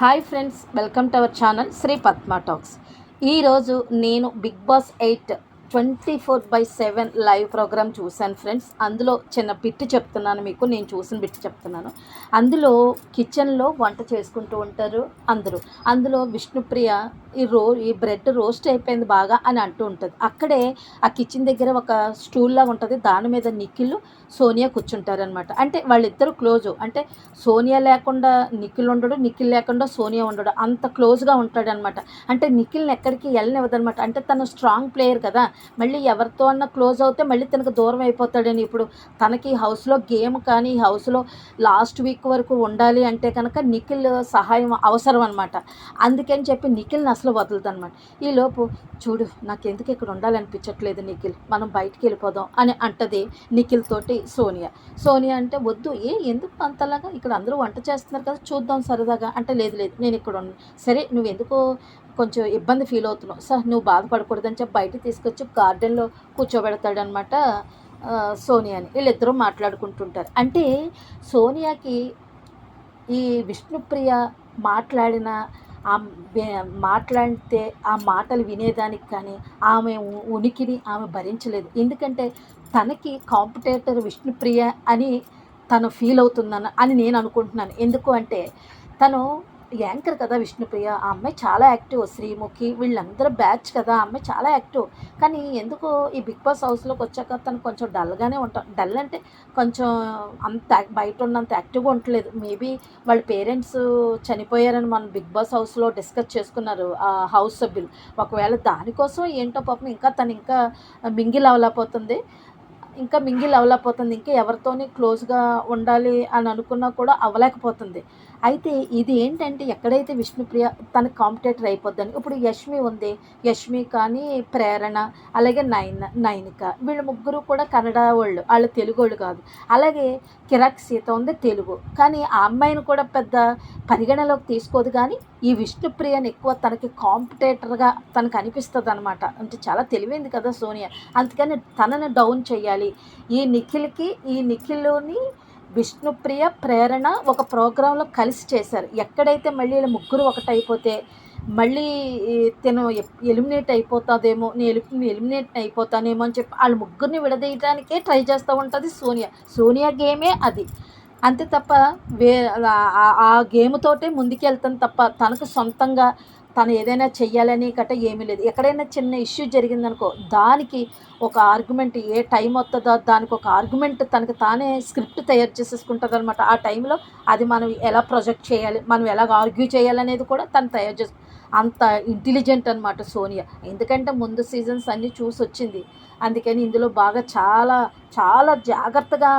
Hi friends welcome to our channel Sri Padma talks. ఈరోజు నేను big boss eight twenty four by seven live program చూశాను friends. అందులో చిన్న bit చెప్తున్నాను మీకు నేను చూసిన బిట్ చెప్తున్నాను. అందులో కిచెన్లో వంట చేసుకుంటూ ఉంటారు అందరూ. అందులో విష్ణుప్రియ ఈ రో ఈ బ్రెడ్ రోస్ట్ అయిపోయింది బాగా అని అంటూ ఉంటుంది. అక్కడే ఆ కిచెన్ దగ్గర ఒక స్టూల్లా ఉంటుంది. దాని మీద నిఖిల్ సోనియా కూర్చుంటారనమాట అంటే వాళ్ళిద్దరు క్లోజు. అంటే సోనియా లేకుండా నిఖిల్ ఉండడు నిఖిల్ లేకుండా సోనియా ఉండడు. అంత క్లోజ్గా ఉంటాడనమాట అంటే నిఖిల్ని ఎక్కడికి వెళ్ళనివ్వదనమాట అంటే తను స్ట్రాంగ్ ప్లేయర్ కదా. మళ్ళీ ఎవరితో అన్న క్లోజ్ అవుతే మళ్ళీ తనకు దూరం అయిపోతాడని. ఇప్పుడు తనకి హౌస్లో గేమ్ కానీ హౌస్లో లాస్ట్ వీక్ వరకు ఉండాలి అంటే కనుక నిఖిల్ సహాయం అవసరం అనమాట అందుకని చెప్పి నిఖిల్ని అసలు వదలదనమాట ఈలోపు చూడు నాకెందుకు ఇక్కడ ఉండాలనిపించట్లేదు నిఖిల్? మనం బయటికి వెళ్ళిపోదాం అని అంటది నిఖిల్ తోటి సోనియా. సోనియా అంటే వద్దు ఏ ఎందుకు అంతలాగా? ఇక్కడ అందరూ వంట చేస్తున్నారు కదా చూద్దాం సరదాగా. అంటే లేదు లేదు నేను ఇక్కడ ఉన్నాను సరే నువ్వు ఎందుకో కొంచెం ఇబ్బంది ఫీల్ అవుతున్నావు. సార్ నువ్వు బాధపడకూడదని చెప్పి బయట తీసుకొచ్చి గార్డెన్లో కూర్చోబెడతాడనమాట సోనియాని వీళ్ళిద్దరూ మాట్లాడుకుంటుంటారు. అంటే సోనియాకి ఈ విష్ణుప్రియ మాట్లాడిన ఆ మాట్లాడితే ఆ మాటలు వినేదానికి కానీ ఆమె ఉ- ఉనికిని ఆమె భరించలేదు. ఎందుకంటే తనకి కాంపిటేటర్ విష్ణుప్రియ అని తను ఫీల్ అవుతుందని అని నేను అనుకుంటున్నాను. ఎందుకు అంటే తను యాంకర్ కదా విష్ణుప్రియ ఆ అమ్మాయి చాలా యాక్టివ్. శ్రీముఖి వీళ్ళందరూ బ్యాచ్ కదా ఆ అమ్మాయి చాలా యాక్టివ్. కానీ ఎందుకు ఈ బిగ్ బాస్ హౌస్లోకి వచ్చాక తను కొంచెం డల్గానే ఉంటాం డల్ అంటే కొంచెం అంత బయట ఉన్నంత యాక్టివ్గా ఉండట్లేదు. మేబీ వాళ్ళ పేరెంట్స్ చనిపోయారని మనం బిగ్ బాస్ హౌస్లో డిస్కస్ చేసుకున్నారు ఆ హౌస్ సభ్యులు. ఒకవేళ దానికోసం ఏంటో పాపం ఇంకా తను ఇంకా మింగిల్ అవ్వలేకపోతుంది ఇంకా మింగిల్ అవ్వలేకపోతుంది ఇంకా ఎవరితోని క్లోజ్గా ఉండాలి అని అనుకున్నా కూడా అవ్వలేకపోతుంది. అయితే ఇది ఏంటంటే ఎక్కడైతే విష్ణుప్రియ తన కాంపిటేటర్ అయిపోద్దని ఇప్పుడు యష్మి ఉంది. యష్మి కానీ ప్రేరణ అలాగే నైన్ నైనిక వీళ్ళు ముగ్గురు కూడా కన్నడ వాళ్ళు వాళ్ళు తెలుగు వాళ్ళు కాదు. అలాగే కిరాక్ సీత ఉంది తెలుగు. కానీ ఆ అమ్మాయిని కూడా పెద్ద పరిగణలోకి తీసుకోదు కానీ ఈ విష్ణుప్రియని ఎక్కువ తనకి కాంపిటేటర్గా తనకు అనిపిస్తుంది అనమాట అంటే చాలా తెలివైంది కదా సోనియా. అందుకని తనని డౌన్ చేయాలి. ఈ నిఖిల్కి ఈ నిఖిల్ని విష్ణుప్రియ ప్రేరణ ఒక ప్రోగ్రాంలో కలిసి చేశారు. ఎక్కడైతే మళ్ళీ వీళ్ళ ముగ్గురు ఒకటైపోతే మళ్ళీ తను ఎలిమినేట్ అయిపోతుందేమో నేను ఎలిమినేట్ అయిపోతానేమో అని చెప్పి వాళ్ళ ముగ్గురిని విడదీయడానికే ట్రై చేస్తూ ఉంటుంది సోనియా. సోనియా గేమే అది. అంతే తప్ప వే ఆ- గేమ్తోటే ముందుకెళ్తాను తప్ప తనకు సొంతంగా తను ఏదైనా చెయ్యాలని గట్ట ఏమీ లేదు. ఎక్కడైనా చిన్న ఇష్యూ జరిగిందనుకో దానికి ఒక ఆర్గ్యుమెంట్ ఏ టైం వస్తుందో దానికి ఒక ఆర్గ్యుమెంట్ తనకు తానే స్క్రిప్ట్ తయారు చేసేసుకుంటుంది అనమాట ఆ టైంలో అది మనం ఎలా ప్రొజెక్ట్ చేయాలి మనం ఎలా ఆర్గ్యూ చేయాలనేది కూడా తను తయారు చేసు అంత ఇంటెలిజెంట్ అనమాట సోనియా. ఎందుకంటే ముందు సీజన్స్ అన్నీ చూసి వచ్చింది అందుకని ఇందులో బాగా చాలా చాలా జాగ్రత్తగా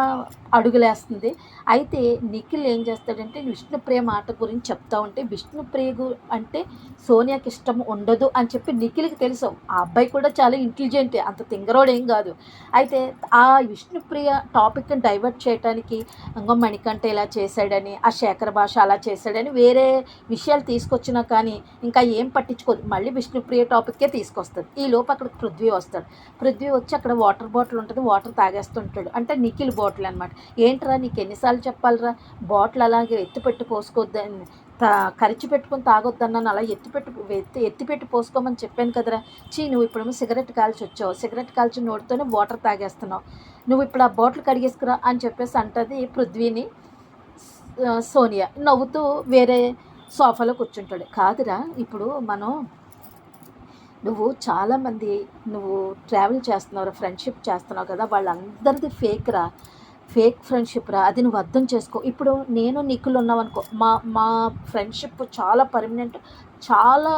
అడుగులేస్తుంది. అయితే నిఖిల్ ఏం చేస్తాడంటే విష్ణుప్రియ మాట గురించి చెప్తా ఉంటే విష్ణుప్రియ అంటే సోనియాకి ఇష్టం ఉండదు అని చెప్పి నిఖిల్కి తెలుసు. ఆ అబ్బాయి కూడా చాలా ఇంటెలిజెంటే అంత తింగరోడు ఏం కాదు. అయితే ఆ విష్ణుప్రియ టాపిక్ని డైవర్ట్ చేయడానికి ఇంకో మణికంఠ ఇలా చేశాడని ఆ శేఖర్ భాష అలా చేశాడని వేరే విషయాలు తీసుకొచ్చినా కానీ ఇంకా ఏం పట్టించుకోదు. మళ్ళీ విష్ణుప్రియ టాపిక్కే తీసుకొస్తుంది ఈ లోపు అక్కడ పృథ్వీ వస్తాడు. పృథ్వీ వచ్చి అక్కడ వాటర్ బాటిల్ ఉంటుంది. వాటర్ తాగేస్తుంటాడు. అంటే నిఖిల్ బాటిల్ అనమాట ఏంట్రా నీకు ఎన్నిసార్లు చెప్పాలిరా? బాటిల్ అలాగే ఎత్తి పెట్టి పోసుకోవద్దని తా ఖర్చు పెట్టుకొని తాగొద్దన్నాను. అలా ఎత్తిపెట్టు ఎత్తి ఎత్తిపెట్టి పోసుకోమని చెప్పాను కదరా. చీ నువ్వు ఇప్పుడేమో సిగరెట్ కాల్చి వచ్చావు. సిగరెట్ కాల్చి నోటితోనే వాటర్ తాగేస్తున్నావు. నువ్వు ఇప్పుడు ఆ బాటిల్ కడిగేసుకురా అని చెప్పేసి అంటది పృథ్వీని సోనియా. నవ్వుతూ వేరే సోఫాలో కూర్చుంటాడు. కాదురా ఇప్పుడు మనం నువ్వు చాలామంది నువ్వు ట్రావెల్ చేస్తున్నావు ఫ్రెండ్షిప్ చేస్తున్నావు కదా వాళ్ళందరిది ఫేక్ రా ఫేక్ ఫ్రెండ్షిప్ రా అది నువ్వు అర్థం చేసుకో. ఇప్పుడు నేను నిక్కులు ఉన్నావు అనుకో మా మా ఫ్రెండ్షిప్ చాలా పర్మనెంట్ చాలా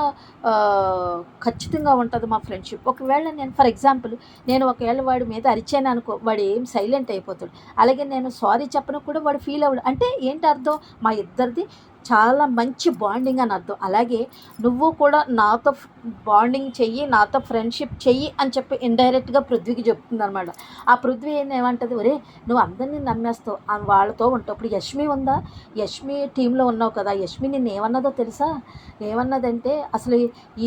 ఖచ్చితంగా ఉంటుంది మా ఫ్రెండ్షిప్ ఒకవేళ నేను ఫర్ ఎగ్జాంపుల్ నేను ఒకవేళ వాడి మీద అరిచాను అనుకో వాడు ఏం సైలెంట్ అయిపోతాడు. అలాగే నేను సారీ చెప్పను కూడా వాడు ఫీల్ అవ్వడు. అంటే ఏంటి అర్థం? మా ఇద్దరిది చాలా మంచి బాండింగ్ అని అర్థం. అలాగే నువ్వు కూడా నాతో బాండింగ్ చెయ్యి నాతో ఫ్రెండ్షిప్ చెయ్యి అని చెప్పి ఇండైరెక్ట్గా పృథ్వీకి చెప్తుంది అనమాట ఆ పృథ్వీ ఏమంటుంది? ఒరే నువ్వు అందరినీ నమ్మేస్తావు. వాళ్ళతో ఉంటావు ఇప్పుడు యష్మి ఉందా? యష్మి టీంలో ఉన్నావు కదా యష్మి నేను ఏమన్నదో తెలుసా? ఏమన్నదంటే అసలు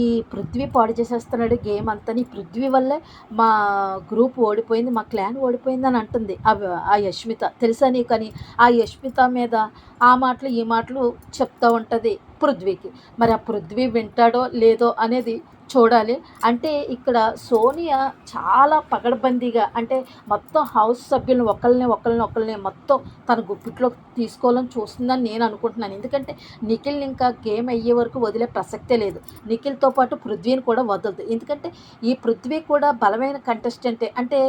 ఈ పృథ్వీ పాడు చేసేస్తున్నాడు గేమ్ అంతా. నీ పృథ్వీ వల్లే మా గ్రూప్ ఓడిపోయింది మా క్లాన్ ఓడిపోయింది అని అంటుంది. ఆ ఆ యష్మిత. తెలుసా నీకు అని? ఆ యష్మిత మీద ఆ మాటలు ఈ మాటలు చెప్తూ ఉంటుంది పృథ్వీకి. మరి ఆ పృథ్వీ వింటాడో లేదో అనేది చూడాలి. అంటే ఇక్కడ సోనియా చాలా పగడబందీగా అంటే మొత్తం హౌస్ సభ్యులను ఒకరిని ఒకరిని ఒకరిని మొత్తం తన గుప్పిట్లో తీసుకోవాలని చూస్తుందని నేను అనుకుంటున్నాను. ఎందుకంటే నిఖిల్ ఇంకా గేమ్ అయ్యే వరకు వదిలే ప్రసక్తే లేదు. నిఖిల్తో పాటు పృథ్వీని కూడా వదలదు. ఎందుకంటే ఈ పృథ్వీ కూడా బలమైన కంటెస్టెంటే అంటే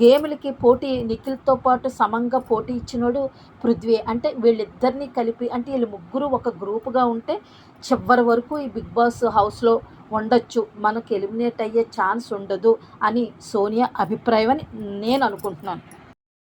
గేములకి పోటీ నిఖిల్తో పాటు సమంగా పోటీ ఇచ్చినోడు పృథ్వీ. అంటే వీళ్ళిద్దరినీ కలిపి అంటే వీళ్ళు ముగ్గురు ఒక గ్రూపుగా ఉంటే చివరి వరకు ఈ బిగ్ బాస్ హౌస్లో ఉండొచ్చు. మనకు ఎలిమినేట్ అయ్యే ఛాన్స్ ఉండదు అని సోనియా అభిప్రాయం అని నేను అనుకుంటున్నాను.